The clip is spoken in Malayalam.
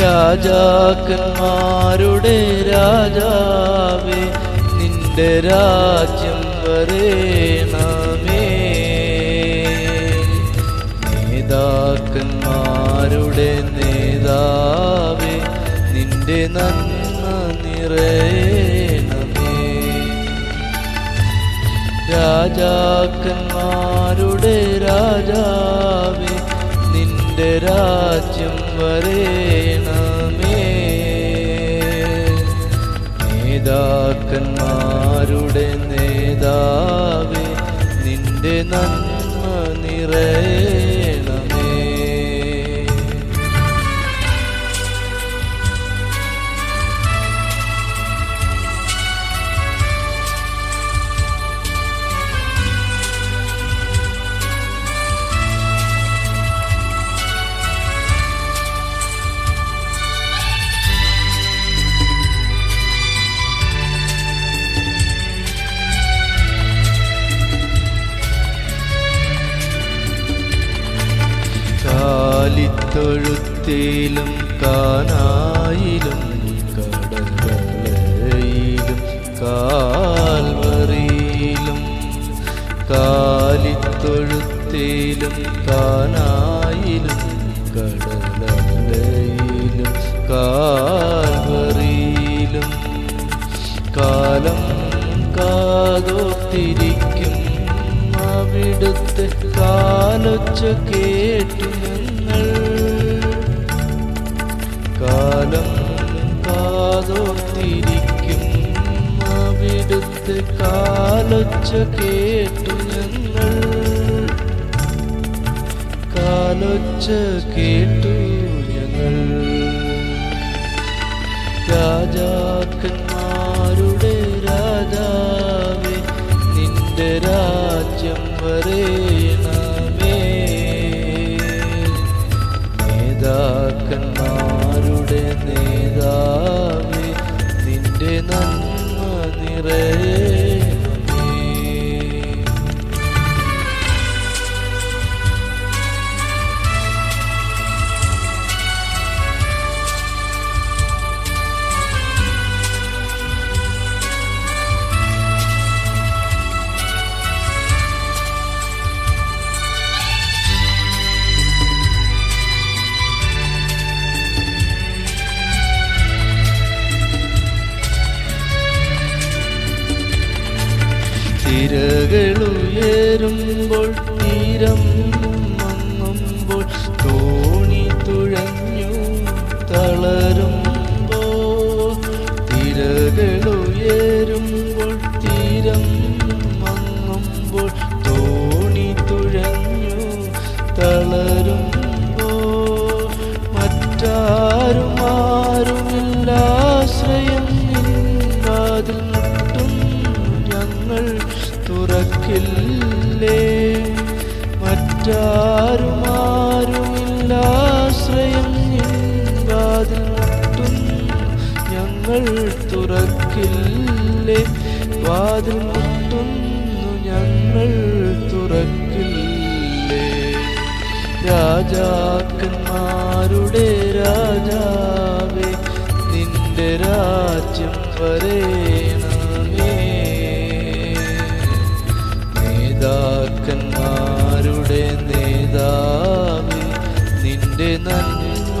രാജാക്കന്മാരുടെ രാജാവേ നിന്റെ രാജ്യം വരേണമേ. നേതാക്കന്മാരുടെ നേതാവേ നിന്റെ നന്മ നിറയണമേ. രാജാക്കന്മാരുടെ രാജാവേ നിന്റെ രാജ്യം വരേണമേ. നേതാക്കന്മാരുടെ നേതാവേ നിന്റെ നന്മ കാലിത്തൊഴുത്തിലും കാനായിലും കടലയിലും കാൽവറിയിലും കാലിത്തൊഴുത്തിലും കാനായിലും കടലയിലും കാൽവറിയിലും. കാലം കാതോത്തിരിക്കും അവിടുത്തെ കാലൊച്ച കേട്ടു ഞങ്ങൾ. കാലം കാതോർത്തിരിക്കും അവിടുത്തെ കാലൊച്ച കേട്ടു ഞങ്ങൾ. കാലൊച്ച കേട്ടു ഞങ്ങൾ. രാജാക്കന്മാരുടെ നിറയണമേ തിരകളുയരുമ്പോൾ തീരം മങ്ങുമ്പോൾ തോണി തുഴഞ്ഞു തളരുമ്പോൾ തിരകളുയരുമ്പോൾ തീരം മങ്ങുമ്പോൾ തോണി തുഴഞ്ഞു തളരുമ്പോൾ മറ്റാരുമാരുമില്ല ആശ്രയം നിൻവാതിൽ മുട്ടും ഞങ്ങൾ തുറക്കില്ലേ. മറ്റാരും ആരുമില്ല ആശ്രയം നിൻവാതിൽ മുട്ടും ഞങ്ങൾ തുറക്കില്ലേ? വാതിൽ മുട്ടുന്നു ഞങ്ങൾ തുറക്കില്ലേ? രാജാക്കന്മാരുടെ രാജാവേ നിന്റെ രാജ്യം വരേണമേ നിന്റെ നന്മ